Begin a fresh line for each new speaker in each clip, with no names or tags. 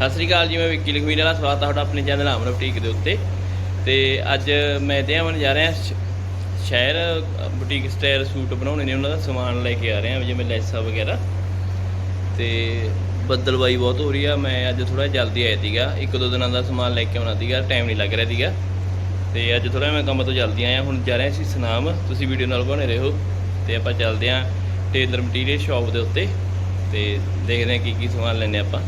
ਸਤਿ ਸ੍ਰੀ ਅਕਾਲ ਜੀ, ਮੈਂ ਵਿੱਕੀ ਲਖਮੀਰ ਵਾਲਾ, ਸਵਾਗਤ ਹੈ ਤੁਹਾਡਾ ਆਪਣੇ ਚੈਨਲ ਅਮਰ ਬੁਟੀਕ ਦੇ ਉੱਤੇ। ਤੇ ਅੱਜ ਮੈਂ ਤੇ ਅਮਨ ਜਾ ਰਿਹਾ ਸ਼ਹਿਰ, ਬੁਟੀਕ ਸਟਾਈਲ ਸੂਟ ਬਣਾਉਣੇ ਨੇ, ਉਹਨਾਂ ਦਾ ਸਮਾਨ ਲੈ ਕੇ ਆ ਰਹੇ ਹਾਂ ਜਿਵੇਂ ਲੈਸਾਂ ਵਗੈਰਾ। ਤੇ ਬੱਦਲਵਾਈ ਬਹੁਤ ਹੋ ਰਹੀ ਆ, ਮੈਂ ਅੱਜ ਥੋੜਾ ਜਲਦੀ ਆਇਆ ਸੀਗਾ, ਇੱਕ ਦੋ ਦਿਨਾਂ ਦਾ ਸਮਾਨ ਲੈ ਕੇ ਆਉਣਾ ਸੀਗਾ ਟਾਈਮ ਨਹੀਂ ਲੱਗ ਰਿਹਾ ਸੀਗਾ। ਤੇ ਅੱਜ ਥੋੜਾ ਮੈਂ ਕੰਮ ਤੋਂ ਜਲਦੀ ਆਇਆ, ਹੁਣ ਜਾ ਰਿਹਾ ਸੀ ਸਨਾਮ, ਤੁਸੀਂ ਵੀਡੀਓ ਨਾਲ ਬਣੇ ਰਹੋ। ਤੇ ਆਪਾਂ ਚੱਲਦੇ ਹਾਂ ਟੇਲਰ ਮਟੀਰੀਅਲ ਸ਼ਾਪ ਦੇ ਉੱਤੇ, ਤੇ ਦੇਖਦੇ ਹਾਂ ਕੀ ਕੀ ਸਮਾਨ ਲੈਣੇ ਆਪਾਂ।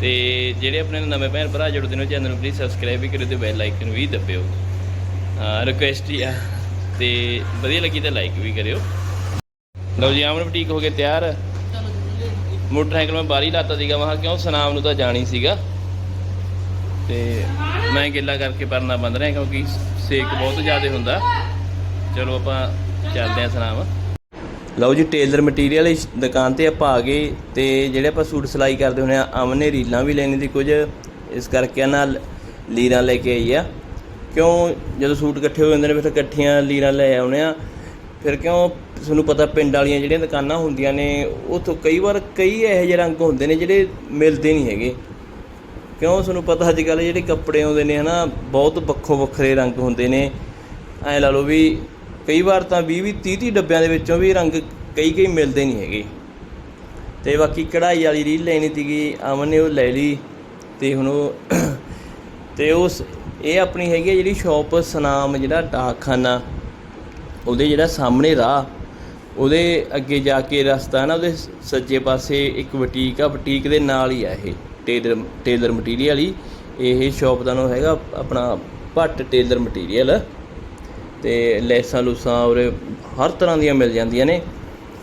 ਤੇ ਜਿਹੜੇ ਆਪਣੇ ਨਵੇਂ ਭੈਣ ਭਰਾ ਜੁੜਦੇ ਨੇ ਚੈਨਲ ਨੂੰ ਪਲੀਜ਼ ਸਬਸਕ੍ਰਾਈਬ ਵੀ ਕਰਿਓ ਤੇ ਬੈਲ ਆਈਕਨ ਵੀ ਦਬਿਓ। ਰਿਕੁਐਸਟ ਹੀ ਆ। ਤੇ ਵਧੀਆ ਲੱਗੀ ਤਾਂ ਲਾਈਕ ਵੀ ਕਰਿਓ। ਲਓ ਜੀ ਆਮਨ ਬੁਟੀਕ ਹੋ ਗਏ, ਤਿਆਰ? ਮੋਟਰਸਾਈਕਲ ਮੈਂ ਬਾਹਰ ਹੀ ਲਾਤਾ ਸੀਗਾ, ਮੈਂ ਕਿਉਂ ਸਨਾਮ ਨੂੰ ਤਾਂ ਜਾਣੀ ਸੀਗਾ। ਤੇ ਮੈਂ ਗਿੱਲਾ ਕਰਕੇ ਪਰਨਾ ਬੰਦ ਰਿਹਾ ਕਿਉਂਕਿ ਸੇਕ ਬਹੁਤ ਜ਼ਿਆਦਾ ਹੁੰਦਾ। ਚਲੋ ਆਪਾਂ ਚੱਲਦੇ ਹਾਂ ਸਨਾਮ। ਲਓ ਜੀ, ਟੇਲਰ ਮਟੀਰੀਅਲ ਇਸ ਦੁਕਾਨ ਤੇ ਆਪਾਂ ਆ ਗਏ ਤੇ ਜਿਹੜੇ ਆਪਾਂ ਸੂਟ ਸਿਲਾਈ ਕਰਦੇ ਹੁੰਦੇ ਆ ਅਮਨ ਨੇ ਰੀਲਾਂ ਵੀ ਲੈਣੀ ਦੀ ਕੁਝ, ਇਸ ਕਰਕੇ ਨਾਲ ਲੀਰਾਂ ਲੈ ਕੇ ਆਈ ਆ। ਕਿਉਂ ਜਦੋਂ ਸੂਟ ਇਕੱਠੇ ਹੋ ਜਾਂਦੇ ਨੇ, ਫਿਰ ਇਕੱਠੀਆਂ ਲੀਰਾਂ ਲੈ ਆਉਣੇ ਆ। ਫਿਰ ਕਿਉਂ ਤੁਹਾਨੂੰ ਪਤਾ ਪਿੰਡ ਵਾਲੀਆਂ ਜਿਹੜੀਆਂ ਦੁਕਾਨਾਂ ਹੁੰਦੀਆਂ ਨੇ, ਉੱਥੋਂ ਕਈ ਵਾਰ ਕਈ ਇਹੋ ਜਿਹੇ ਰੰਗ ਹੁੰਦੇ ਨੇ ਜਿਹੜੇ ਮਿਲਦੇ ਨਹੀਂ ਹੈਗੇ। ਕਿਉਂ ਤੁਹਾਨੂੰ ਪਤਾ ਅੱਜ ਕੱਲ੍ਹ ਜਿਹੜੇ ਕੱਪੜੇ ਆਉਂਦੇ ਨੇ ਹਨਾ, ਬਹੁਤ ਵੱਖੋ ਵੱਖਰੇ ਰੰਗ ਹੁੰਦੇ ਨੇ। ਐ ਲਾ ਲਓ ਵੀ ਕਈ ਵਾਰ ਤਾਂ 20 20 30 30 ਡੱਬਿਆਂ ਦੇ ਵਿੱਚੋਂ ਵੀ ਰੰਗ ਕਈ ਕਈ ਮਿਲਦੇ ਨਹੀਂ ਹੈਗੇ। ਤੇ ਬਾਕੀ ਕਢਾਈ ਵਾਲੀ ਰੀਲ ਲੈਣੀ ਸੀਗੀ, ਅਮਨ ਨੇ ਉਹ ਲੈ ਲਈ ਤੇ ਹੁਣ ਉਹ ਤੇ ਉਸ ਇਹ ਆਪਣੀ ਹੈਗੀ ਆ ਜਿਹੜੀ ਸ਼ਾਪ ਸਨਾਮ, ਜਿਹੜਾ ਡਾਕਖਾਨਾ, ਉਹਦੇ ਜਿਹੜਾ ਸਾਹਮਣੇ ਰਾਹ, ਉਹਦੇ ਅੱਗੇ ਜਾ ਕੇ ਰਸਤਾ ਨਾ, ਉਹਦੇ ਸੱਜੇ ਪਾਸੇ ਇੱਕ ਬੁਟੀਕ ਆ, ਬੁਟੀਕ ਦੇ ਨਾਲ ਹੀ ਆ ਇਹ ਟੇਲਰ ਟੇਲਰ ਮਟੀਰੀਅਲ ਹੀ। ਇਹ ਸ਼ਾਪ ਦਾ ਨਾਮ ਹੈਗਾ ਆਪਣਾ ਭੱਟ ਟੇਲਰ ਮਟੀਰੀਅਲ। ਤੇ ਲੈਸਾਂ ਲੂਸਾਂ ਉਰੇ ਹਰ ਤਰ੍ਹਾਂ ਦੀਆਂ ਮਿਲ ਜਾਂਦੀਆਂ ਨੇ।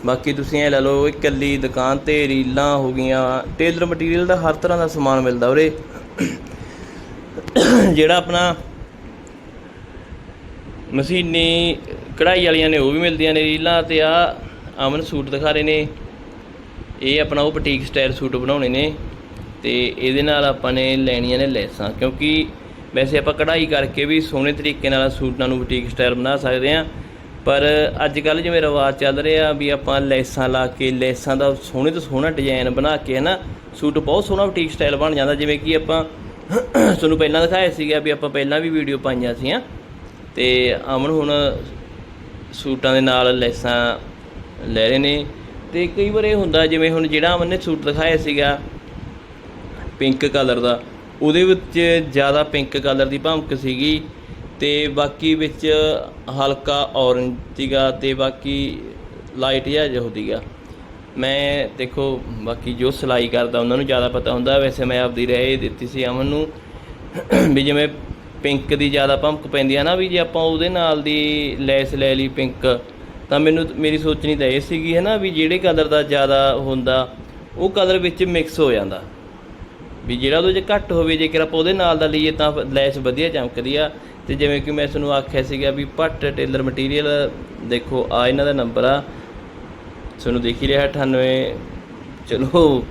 ਬਾਕੀ ਤੁਸੀਂ ਇਹ ਲੈ ਲਓ ਇਕੱਲੀ ਦੁਕਾਨ ਤੇ ਰੀਲਾਂ ਹੋ ਗਈਆਂ, ਟੇਲਰ ਮਟੀਰੀਅਲ ਦਾ ਹਰ ਤਰ੍ਹਾਂ ਦਾ ਸਮਾਨ ਮਿਲਦਾ ਉਰੇ। ਜਿਹੜਾ ਆਪਣਾ ਮਸ਼ੀਨੀ ਕਢਾਈ ਵਾਲੀਆਂ ਨੇ, ਉਹ ਵੀ ਮਿਲਦੀਆਂ ਨੇ ਰੀਲਾਂ ਤੇ ਆ ਅਮਨ ਸੂਟ ਦਿਖਾ ਰਹੇ ਨੇ। ਇਹ ਆਪਣਾ ਉਹ ਬੁਟੀਕ ਸਟਾਈਲ ਸੂਟ ਬਣਾਉਣੇ ਨੇ ਤੇ ਇਹਦੇ ਨਾਲ ਆਪਾਂ ਨੇ ਲੈਣੀਆਂ ਨੇ ਲੈਸਾਂ ਕਿਉਂਕਿ ਵੈਸੇ ਆਪਾਂ ਕਢਾਈ ਕਰਕੇ ਵੀ ਸੋਹਣੇ ਤਰੀਕੇ ਨਾਲ ਸੂਟਾਂ ਨੂੰ ਬੁਟੀਕ ਸਟਾਈਲ ਬਣਾ ਸਕਦੇ ਆ ਪਰ ਅੱਜ ਕੱਲ ਜਿਵੇਂ ਰਿਵਾਜ ਚੱਲ ਰਿਹਾ ਵੀ ਆਪਾਂ ਲੈਸਾਂ ਲਾ ਕੇ, ਲੈਸਾਂ ਦਾ ਸੋਹਣੇ ਤੋਂ ਸੋਹਣਾ ਡਿਜ਼ਾਈਨ ਬਣਾ ਕੇ ਹਨਾ, ਸੂਟ ਬਹੁਤ ਸੋਹਣਾ ਬੁਟੀਕ ਸਟਾਈਲ ਬਣ ਜਾਂਦਾ। ਜਿਵੇਂ ਕਿ ਆਪਾਂ ਤੁਹਾਨੂੰ ਪਹਿਲਾਂ ਦਿਖਾਇਆ ਸੀਗਾ ਵੀ ਆਪਾਂ ਪਹਿਲਾਂ ਵੀ ਵੀਡੀਓ ਪਾਈਆਂ ਸੀਆਂ। ਤੇ ਅਮਨ ਹੁਣ ਸੂਟਾਂ ਦੇ ਨਾਲ ਲੈਸਾਂ ਲੈ ਰਹੇ ਨੇ। ਤੇ ਕਈ ਵਾਰ ਇਹ ਹੁੰਦਾ ਜਿਵੇਂ ਹੁਣ ਜਿਹੜਾ ਅਮਨ ਨੇ ਸੂਟ ਦਿਖਾਇਆ ਸੀਗਾ ਪਿੰਕ ਕਲਰ ਦਾ ਉਹਦੇ ਵਿੱਚ ਜ਼ਿਆਦਾ ਪਿੰਕ ਕਲਰ ਦੀ ਭਮਕ ਸੀਗੀ ਤੇ ਬਾਕੀ ਵਿੱਚ ਹਲਕਾ ਔਰੰਜ ਸੀਗਾ ਤੇ ਬਾਕੀ ਲਾਈਟ ਜਿਹਾ ਜਿਹਾ ਸੀਗਾ। ਮੈਂ ਦੇਖੋ, ਬਾਕੀ ਜੋ ਸਿਲਾਈ ਕਰਦਾ, ਉਹਨਾਂ ਨੂੰ ਜ਼ਿਆਦਾ ਪਤਾ ਹੁੰਦਾ। ਵੈਸੇ ਮੈਂ ਆਪਦੀ ਰਹਿ ਦਿੱਤੀ ਸੀ ਅਮਨ ਨੂੰ ਵੀ ਜਿਵੇਂ ਪਿੰਕ ਦੀ ਜ਼ਿਆਦਾ ਭਮਕ ਪੈਂਦੀ ਆ ਨਾ, ਵੀ ਜੇ ਆਪਾਂ ਉਹਦੇ ਨਾਲ ਦੀ ਲੈਸ ਲੈ ਲਈ ਪਿੰਕ ਤਾਂ ਮੈਨੂੰ, ਮੇਰੀ ਸੋਚਣੀ ਤਾਂ ਇਹ ਸੀਗੀ ਹੈ ਨਾ ਵੀ ਜਿਹੜੇ ਕਲਰ ਦਾ ਜ਼ਿਆਦਾ ਹੁੰਦਾ, ਉਹ ਕਲਰ ਵਿੱਚ ਮਿਕਸ ਹੋ ਜਾਂਦਾ। ਵੀ ਜਿਹੜਾ ਉਹਦੇ 'ਚ ਘੱਟ ਹੋਵੇ, ਜੇਕਰ ਆਪਾਂ ਉਹਦੇ ਨਾਲ ਦਾ ਲਈਏ ਤਾਂ ਲੈਸ ਵਧੀਆ ਚਮਕਦੀ ਆ। ਤੇ ਜਿਵੇਂ ਕਿ ਮੈਂ ਤੁਹਾਨੂੰ ਆਖਿਆ ਸੀਗਾ ਵੀ ਭੱਟ ਟੇਲਰ ਮਟੀਰੀਅਲ, ਦੇਖੋ ਆ ਇਹਨਾਂ ਦਾ ਨੰਬਰ ਆ। ਤੁਹਾਨੂੰ ਦੇਖ ਹੀ ਰਿਹਾ 98 ਚਲੋ,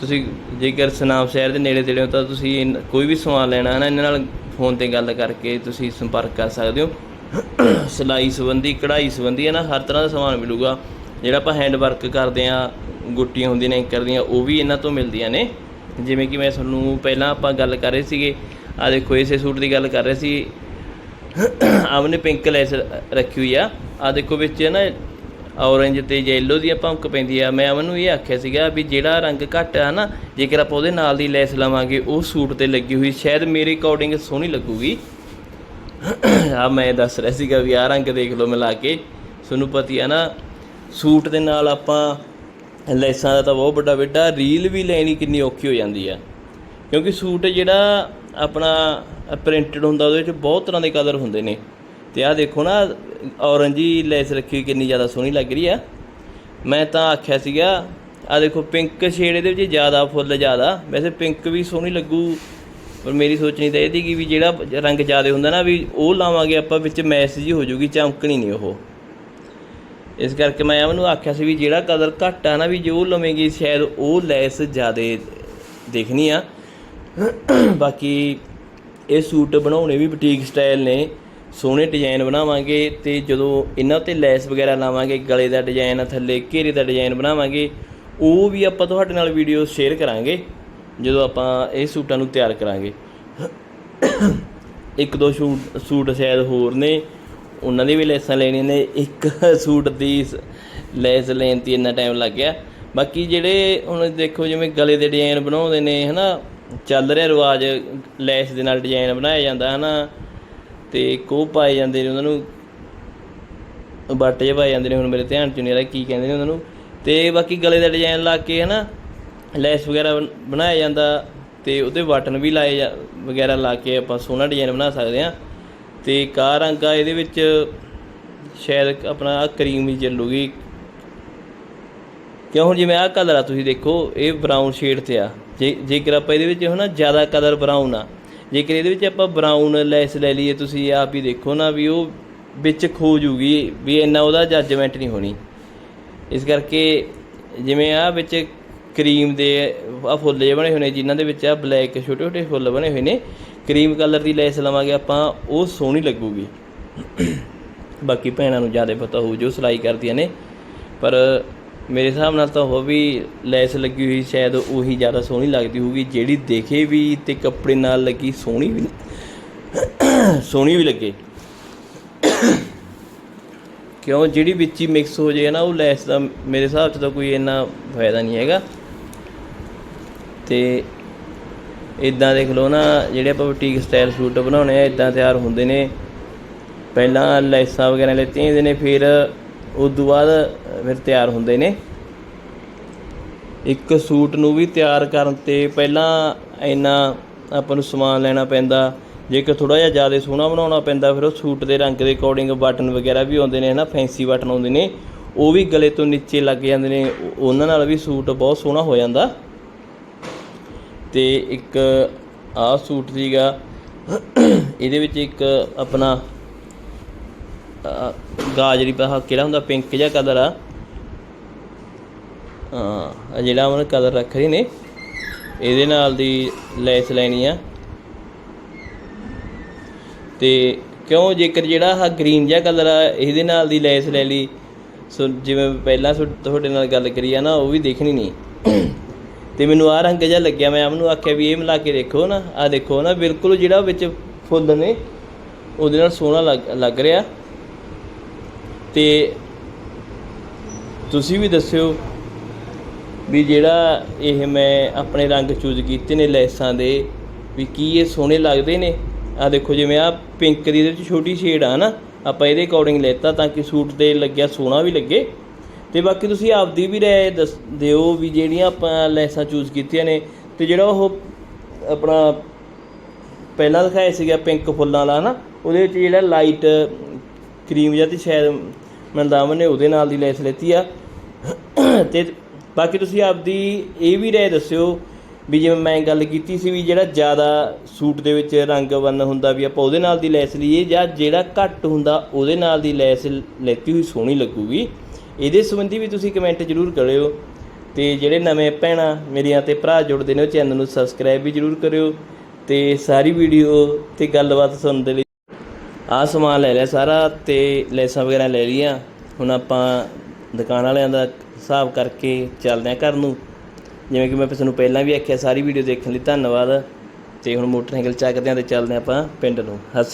ਤੁਸੀਂ ਜੇਕਰ ਸਨਾਮ ਸ਼ਹਿਰ ਦੇ ਨੇੜੇ ਤੇੜੇ ਹੋ ਤਾਂ ਤੁਸੀਂ ਕੋਈ ਵੀ ਸਮਾਨ ਲੈਣਾ ਹੈ ਨਾ, ਇਹਨਾਂ ਨਾਲ ਫੋਨ ਤੇ ਗੱਲ ਕਰਕੇ ਤੁਸੀਂ ਸੰਪਰਕ ਕਰ ਸਕਦੇ ਹੋ। ਸਿਲਾਈ ਸੰਬੰਧੀ, ਕਢਾਈ ਸੰਬੰਧੀ ਹੈ ਨਾ ਹਰ ਤਰ੍ਹਾਂ ਦਾ ਸਮਾਨ ਮਿਲੂਗਾ। ਜਿਹੜਾ ਆਪਾਂ ਹੈਂਡ ਵਰਕ ਕਰਦੇ ਆ ਗੁੱਟੀਆਂ ਹੁੰਦੀਆਂ ਨੇ ਐਂਕਰ ਦੀਆਂ, ਉਹ ਵੀ ਇਹਨਾਂ ਤੋਂ ਮਿਲਦੀਆਂ ਨੇ। ਜਿਵੇਂ ਕਿ ਮੈਂ ਤੁਹਾਨੂੰ ਪਹਿਲਾਂ ਆਪਾਂ ਗੱਲ ਕਰ ਰਹੇ ਸੀਗੇ ਆ ਦੇਖੋ, ਇਸੇ ਸੂਟ ਦੀ ਗੱਲ ਕਰ ਰਹੇ ਸੀ। ਆਮਨੇ ਪਿੰਕ ਲੈਸ ਰੱਖੀ ਹੋਈ ਆ। ਆ ਦੇਖੋ, ਵਿੱਚ ਨਾ ਔਰੰਜ ਤੇ ਯੈਲੋ ਦੀ ਭੰਕ ਪੈਂਦੀ ਆ। ਮੈਂ ਅਮਨ ਨੂੰ ਇਹ ਆਖਿਆ ਸੀਗਾ ਵੀ ਜਿਹੜਾ ਰੰਗ ਘੱਟ ਆ ਨਾ, ਜੇਕਰ ਆਪਾਂ ਉਹਦੇ ਨਾਲ ਦੀ ਲੈਸ ਲਵਾਂਗੇ, ਉਹ ਸੂਟ ਤੇ ਲੱਗੀ ਹੋਈ, ਸ਼ਾਇਦ ਮੇਰੇ ਅਕੋਰਡਿੰਗ ਸੋਹਣੀ ਲੱਗੂਗੀ। ਆ ਮੈਂ ਦੱਸ ਰਿਹਾ ਸੀਗਾ ਵੀ ਆ ਰੰਗ ਦੇਖ ਲਓ ਮਿਲਾ ਕੇ। ਤੁਹਾਨੂੰ ਪਤੀ ਆ ਨਾ, ਸੂਟ ਦੇ ਨਾਲ ਆਪਾਂ ਲੈਸਾਂ ਦਾ ਤਾਂ ਬਹੁਤ ਵੱਡਾ ਵੱਡਾ ਰੀਲ ਵੀ ਲੈਣੀ ਕਿੰਨੀ ਔਖੀ ਹੋ ਜਾਂਦੀ ਆ। ਕਿਉਂਕਿ ਸੂਟ ਜਿਹੜਾ ਆਪਣਾ ਪ੍ਰਿੰਟਡ ਹੁੰਦਾ, ਉਹਦੇ ਵਿੱਚ ਬਹੁਤ ਤਰ੍ਹਾਂ ਦੇ ਕਲਰ ਹੁੰਦੇ ਨੇ। ਤੇ ਆਹ ਦੇਖੋ ਨਾ, ਔਰੰਜੀ ਲੈਸ ਰੱਖੀ ਹੋਈ ਕਿੰਨੀ ਜ਼ਿਆਦਾ ਸੋਹਣੀ ਲੱਗ ਰਹੀ ਆ। ਮੈਂ ਤਾਂ ਆਖਿਆ ਸੀਗਾ, ਆਹ ਦੇਖੋ ਪਿੰਕ ਸ਼ੇਡ ਇਹਦੇ ਵਿੱਚ ਜ਼ਿਆਦਾ ਫੁੱਲ ਜ਼ਿਆਦਾ। ਵੈਸੇ ਪਿੰਕ ਵੀ ਸੋਹਣੀ ਲੱਗੂ, ਪਰ ਮੇਰੀ ਸੋਚਣੀ ਤਾਂ ਇਹ ਸੀ ਕਿ ਵੀ ਜਿਹੜਾ ਰੰਗ ਜ਼ਿਆਦਾ ਹੁੰਦਾ ਨਾ, ਵੀ ਉਹ ਲਾਵਾਂਗੇ ਆਪਾਂ ਵਿੱਚ ਮੈਸੇਜ ਹੀ ਹੋ ਜਾਊਗੀ ਚਮਕਣੀ ਨਹੀਂ ਉਹ। ਇਸ ਕਰਕੇ ਮੈਂ ਉਹਨੂੰ ਆਖਿਆ ਸੀ ਵੀ ਜਿਹੜਾ ਕਦਰ ਘੱਟ ਆ ਨਾ ਵੀ ਜੋ ਲਵੇਂਗੀ ਸ਼ਾਇਦ ਉਹ ਲੈਸ ਜ਼ਿਆਦਾ ਦੇਖਣੀ ਆ। ਬਾਕੀ ਇਹ ਸੂਟ ਬਣਾਉਣੇ ਵੀ ਬੁਟੀਕ ਸਟਾਈਲ ਨੇ, ਸੋਹਣੇ ਡਿਜ਼ਾਈਨ ਬਣਾਵਾਂਗੇ ਤੇ ਜਦੋਂ ਇਹਨਾਂ ਤੇ ਲੈਸ ਵਗੈਰਾ ਲਾਵਾਂਗੇ, ਗਲੇ ਦਾ ਡਿਜ਼ਾਈਨ ਥੱਲੇ ਘੇਰੇ ਦਾ ਡਿਜ਼ਾਈਨ ਬਣਾਵਾਂਗੇ, ਉਹ ਵੀ ਆਪਾਂ ਤੁਹਾਡੇ ਨਾਲ ਵੀਡੀਓ ਸ਼ੇਅਰ ਕਰਾਂਗੇ, ਜਦੋਂ ਆਪਾਂ ਇਹ ਸੂਟਾਂ ਨੂੰ ਤਿਆਰ ਕਰਾਂਗੇ। ਇੱਕ ਦੋ ਸੂਟ ਸੂਟ ਸ਼ਾਇਦ ਹੋਰ ਨੇ। ਉਹਨਾਂ ਦੀ ਵੀ ਲੈਸਾਂ ਲੈਣੀਆਂ ਨੇ, ਇੱਕ ਸੂਟ ਦੀ ਸ- ਲੈਸ ਲੈਣ ਤੇ ਇੰਨਾ ਟਾਈਮ ਲੱਗ ਗਿਆ। ਬਾਕੀ ਜਿਹੜੇ ਹੁਣ ਦੇਖੋ ਜਿਵੇਂ ਗਲੇ ਦੇ ਡਿਜ਼ਾਈਨ ਬਣਾਉਂਦੇ ਨੇ, ਹਨਾ, ਚੱਲ ਰਿਹਾ ਰਿਵਾਜ, ਲੈਸ ਦੇ ਨਾਲ ਡਿਜ਼ਾਈਨ ਬਣਾਇਆ ਜਾਂਦਾ, ਹਨਾ, ਤੇ ਕੋਹ ਪਾਏ ਜਾਂਦੇ ਨੇ ਉਹਨਾਂ ਨੂੰ, ਬੱਟ ਜਿਹੇ ਪਾਏ ਜਾਂਦੇ ਨੇ ਹੁਣ ਮੇਰੇ ਧਿਆਨ ਚ ਨਹੀਂ ਆ ਰਿਹਾ ਕੀ ਕਹਿੰਦੇ ਨੇ ਉਹਨਾਂ ਨੂੰ। ਤੇ ਬਾਕੀ ਗਲੇ ਦਾ ਡਿਜ਼ਾਈਨ ਲਾ ਕੇ, ਹਨਾ, ਲੈਸ ਵਗੈਰਾ ਬਣ- ਬਣਾਇਆ ਜਾਂਦਾ, ਤੇ ਉਹਦੇ ਬਟਨ ਵੀ ਲਾਏ ਜਾ- ਵਗੈਰਾ ਲਾ ਕੇ ਆਪਾਂ ਸੋਹਣਾ ਡਿਜ਼ਾਈਨ ਬਣਾ ਸਕਦੇ ਆ ਤੇ ਕਾ ਰੰਗ ਆ ਇਹਦੇ ਵਿੱਚ ਸ਼ਾਇਦ ਆਪਣਾ ਆਹ ਕਰੀਮ ਹੀ ਚੱਲੂਗੀ। ਕਿਉਂ? ਜਿਵੇਂ ਆਹ ਕਲਰ ਆ, ਤੁਸੀਂ ਦੇਖੋ, ਇਹ ਬਰਾਊਨ ਸ਼ੇਡ ਤੇ ਆ। ਜੇ, ਜੇਕਰ ਆਪਾਂ ਇਹਦੇ ਵਿੱਚ ਹਨਾ ਜ਼ਿਆਦਾ ਕਲਰ ਬਰਾਊਨ ਆ, ਜੇਕਰ ਇਹਦੇ ਵਿੱਚ ਆਪਾਂ ਬਰਾਊਨ ਲੈਸ ਲੈ ਲਈਏ, ਤੁਸੀਂ ਆਪ ਹੀ ਦੇਖੋ ਨਾ ਵੀ ਉਹ ਵਿੱਚ ਖੋ ਜੂਗੀ, ਵੀ ਇੰਨਾ ਉਹਦਾ ਜੱਜਮੈਂਟ ਨਹੀਂ ਹੋਣੀ। ਇਸ ਕਰਕੇ ਜਿਵੇਂ ਆ ਵਿੱਚ ਕਰੀਮ ਦੇ ਆ ਫੁੱਲ ਜਿਹੇ ਬਣੇ ਹੋਏ ਨੇ, ਜਿਨ੍ਹਾਂ ਦੇ ਵਿੱਚ ਆ ਬਲੈਕ ਛੋਟੇ ਛੋਟੇ ਫੁੱਲ ਬਣੇ ਹੋਏ ਨੇ ਕਰੀਮ ਕਲਰ ਦੀ ਲੈਸ ਲਵਾਂਗੇ ਆਪਾਂ, ਉਹ ਸੋਹਣੀ ਲੱਗੂਗੀ। ਬਾਕੀ ਭੈਣਾਂ ਨੂੰ ਜ਼ਿਆਦਾ ਪਤਾ ਹੋਊ ਜੋ ਸਿਲਾਈ ਕਰਦੀਆਂ ਨੇ। ਪਰ ਮੇਰੇ ਹਿਸਾਬ ਨਾਲ ਤਾਂ ਉਹ ਵੀ ਲੈਸ ਲੱਗੀ ਹੋਈ ਸ਼ਾਇਦ ਉਹੀ ਜ਼ਿਆਦਾ ਸੋਹਣੀ ਲੱਗਦੀ ਹੋਊਗੀ, ਜਿਹੜੀ ਦੇਖੇ ਵੀ ਤੇ ਕੱਪੜੇ ਨਾਲ ਲੱਗੀ ਸੋਹਣੀ ਵੀ ਸੋਹਣੀ ਵੀ ਲੱਗੇ। ਕਿਉਂ? ਜਿਹੜੀ ਵਿੱਚ ਹੀ ਮਿਕਸ ਹੋ ਜਾਏ ਨਾ, ਉਹ ਲੈਸ ਦਾ ਮੇਰੇ ਹਿਸਾਬ 'ਚ ਤਾਂ ਕੋਈ ਇੰਨਾ ਫਾਇਦਾ ਨਹੀਂ ਹੈਗਾ। ਤੇ ਇਦਾਂ ਦੇਖ ਲਓ ਨਾ, ਜਿਹੜੇ ਆਪਾਂ ਬੁਟੀਕ ਸਟਾਈਲ ਸੂਟ ਬਣਾਉਣੇ ਆ ਇਦਾਂ ਤਿਆਰ ਹੁੰਦੇ ਨੇ। ਪਹਿਲਾਂ ਲੈਸਾਂ ਵਗੈਰਾ ਲੈਤੀਆਂ ਜਾਂਦੇ ਨੇ, ਫਿਰ ਉਸ ਤੋਂ ਬਾਅਦ ਫਿਰ ਤਿਆਰ ਹੁੰਦੇ ਨੇ। ਇੱਕ ਸੂਟ ਨੂੰ ਵੀ ਤਿਆਰ ਕਰਨ ਤੇ ਪਹਿਲਾਂ ਇੰਨਾ ਆਪਾਂ ਨੂੰ ਸਮਾਨ ਲੈਣਾ ਪੈਂਦਾ। ਜੇਕਰ ਥੋੜਾ ਜਿਹਾ ਜ਼ਿਆਦਾ ਸੋਹਣਾ ਬਣਾਉਣਾ ਪੈਂਦਾ, ਫਿਰ ਉਹ ਸੂਟ ਦੇ ਰੰਗ ਦੇ ਅਕੋਰਡਿੰਗ ਬਟਨ ਵਗੈਰਾ ਵੀ ਆਉਂਦੇ ਨੇ, ਹਨਾ ਫੈਂਸੀ ਬਟਨ ਆਉਂਦੇ ਨੇ। ਉਹ ਵੀ ਗਲੇ ਤੋਂ ਨੀਚੇ ਲੱਗ ਜਾਂਦੇ ਨੇ ਉਹਨਾਂ ਨਾਲ ਵੀ ਸੂਟ ਬਹੁਤ ਸੋਹਣਾ ਹੋ ਜਾਂਦਾ। ਤੇ ਇੱਕ ਆਹ ਸੂਟ ਸੀਗਾ। ਇਹਦੇ ਵਿੱਚ ਇੱਕ ਆਪਣਾ ਗਾਜਰੀ ਪਾ, ਕਿਹੜਾ ਹੁੰਦਾ? ਪਿੰਕ ਜਿਹਾ ਕਲਰ ਆ। ਹਾਂ ਜਿਹੜਾ ਉਹਨਾਂ ਕਲਰ ਰੱਖ ਰਹੇ ਨੇ, ਇਹਦੇ ਨਾਲ ਦੀ ਲੈਸ ਲੈਣੀ ਆ। ਤੇ ਕਿਉਂ ਜੇਕਰ ਜਿਹੜਾ ਆਹ ਗ੍ਰੀਨ ਜਿਹਾ ਕਲਰ ਆ, ਇਹਦੇ ਨਾਲ ਦੀ ਲੈਸ ਲੈ ਲਈ। ਸੋ, ਜਿਵੇਂ ਪਹਿਲਾਂ ਤੁਹਾ- ਤੁਹਾਡੇ ਨਾਲ ਗੱਲ ਕਰੀ ਆ ਨਾ, ਉਹ ਵੀ ਦੇਖਣੀ ਨਹੀਂ। ਤੇ ਮੈਨੂੰ ਆ ਰੰਗ ਜਿਹਾ ਲੱਗਿਆ, ਮੈਂ ਉਹਨੂੰ ਆਖਿਆ ਵੀ ਇਹ ਮਿਲਾ ਕੇ ਦੇਖੋ ਨਾ ਆ ਦੇਖੋ ਨਾ, ਬਿਲਕੁਲ ਜਿਹੜਾ ਵਿੱਚ ਫੁੱਲ ਨੇ, ਉਹਦੇ ਨਾਲ ਸੋਹਣਾ ਲੱਗ ਲੱਗ ਰਿਹਾ। ਤੇ ਤੁਸੀਂ ਵੀ ਦੱਸਿਓ ਵੀ ਜਿਹੜਾ ਇਹ ਮੈਂ ਆਪਣੇ ਰੰਗ ਚੂਜ਼ ਕੀਤੇ ਨੇ ਲੈਸਾਂ ਦੇ, ਵੀ ਕੀ ਇਹ ਸੋਹਣੇ ਲੱਗਦੇ ਨੇ? ਆ ਦੇਖੋ, ਜਿਵੇਂ ਆ ਪਿੰਕ ਦੀ ਇਹਦੇ ਵਿੱਚ ਛੋਟੀ ਸ਼ੇਡ ਆ ਨਾ, ਆਪਾਂ ਇਹਦੇ ਅਕੋਰਡਿੰਗ ਲੈਤਾ ਤਾਂ ਕਿ ਸੂਟ ਤੇ ਲੱਗਿਆ ਸੋਹਣਾ ਵੀ ਲੱਗੇ। ਤੇ ਬਾਕੀ ਤੁਸੀਂ ਆਪਦੀ ਵੀ ਰਾਏ ਦੱਸ, ਦਿਓ ਵੀ ਜਿਹੜੀਆਂ ਆਪਾਂ ਲੈਸਾਂ ਚੂਜ਼ ਕੀਤੀਆਂ ਨੇ। ਤੇ ਜਿਹੜਾ ਉਹ ਆਪਣਾ ਪਹਿਲਾਂ ਦਿਖਾਇਆ ਸੀਗਾ ਪਿੰਕ ਫੁੱਲਾਂ ਵਾਲਾ, ਹਨਾ? ਉਹਦੇ ਵਿੱਚ ਜਿਹੜਾ ਲਾਈਟ ਕਰੀਮ ਜਾਂ ਤੇ ਸ਼ਾਇਦ ਮਨਦਾਮਨ ਨੇ ਉਹਦੇ ਨਾਲ ਦੀ ਲੈਸ ਲੈਤੀ ਆ। ਤੇ ਬਾਕੀ ਤੁਸੀਂ ਆਪਦੀ ਇਹ ਵੀ ਰਾਏ ਦੱਸਿਓ ਵੀ ਜਿਵੇਂ ਮੈਂ ਗੱਲ ਕੀਤੀ ਸੀ ਵੀ ਜਿਹੜਾ ਜ਼ਿਆਦਾ ਸੂਟ ਦੇ ਵਿੱਚ ਰੰਗ ਵੰਨ ਹੁੰਦਾ ਵੀ ਆਪਾਂ ਉਹਦੇ ਨਾਲ ਦੀ ਲੈਸ ਲਈਏ ਜਾਂ ਜਿਹੜਾ ਘੱਟ ਹੁੰਦਾ ਉਹਦੇ ਨਾਲ ਦੀ ਲੈਸ ਲੈਤੀ ਹੋਈ ਸੋਹਣੀ ਲੱਗੂਗੀ। ਇਹਦੇ ਸੰਬੰਧੀ ਵੀ ਤੁਸੀਂ ਕਮੈਂਟ ਜ਼ਰੂਰ ਕਰਿਓ ਤੇ ਜਿਹੜੇ ਨਵੇਂ ਭੈਣਾਂ ਮੇਰੀਆਂ ਤੇ ਭਰਾ ਜੁੜਦੇ ਨੇ ਉਹ ਚੈਨਲ ਨੂੰ ਸਬਸਕ੍ਰਾਈਬ ਵੀ ਜ਼ਰੂਰ ਕਰਿਓ ਤੇ ਸਾਰੀ ਵੀਡੀਓ ਤੇ ਗੱਲਬਾਤ ਸੁਣਨ ਦੇ ਲਈ ਆਹ ਸਮਾਨ ਲੈ ਲਿਆ ਸਾਰਾ ਤੇ ਲੈਸਾਂ ਵਗੈਰਾ ਲੈ ਲਈਆਂ। ਹੁਣ ਆਪਾਂ ਦੁਕਾਨ ਵਾਲਿਆਂ ਦਾ ਹਿਸਾਬ ਕਰਕੇ ਚੱਲਦੇ ਹਾਂ ਘਰ ਨੂੰ। ਜਿਵੇਂ ਕਿ ਮੈਂ ਤੁਹਾਨੂੰ ਪਹਿਲਾਂ ਵੀ ਆਖਿਆ, ਸਾਰੀ ਵੀਡੀਓ ਦੇਖਣ ਲਈ ਧੰਨਵਾਦ। ਤੇ ਹੁਣ ਮੋਟਰਸਾਈਕਲ ਚੱਕਦੇ ਹਾਂ ਤੇ ਚੱਲਦੇ ਹਾਂ ਆਪਾਂ ਪਿੰਡ ਨੂੰ। ਹੱਸ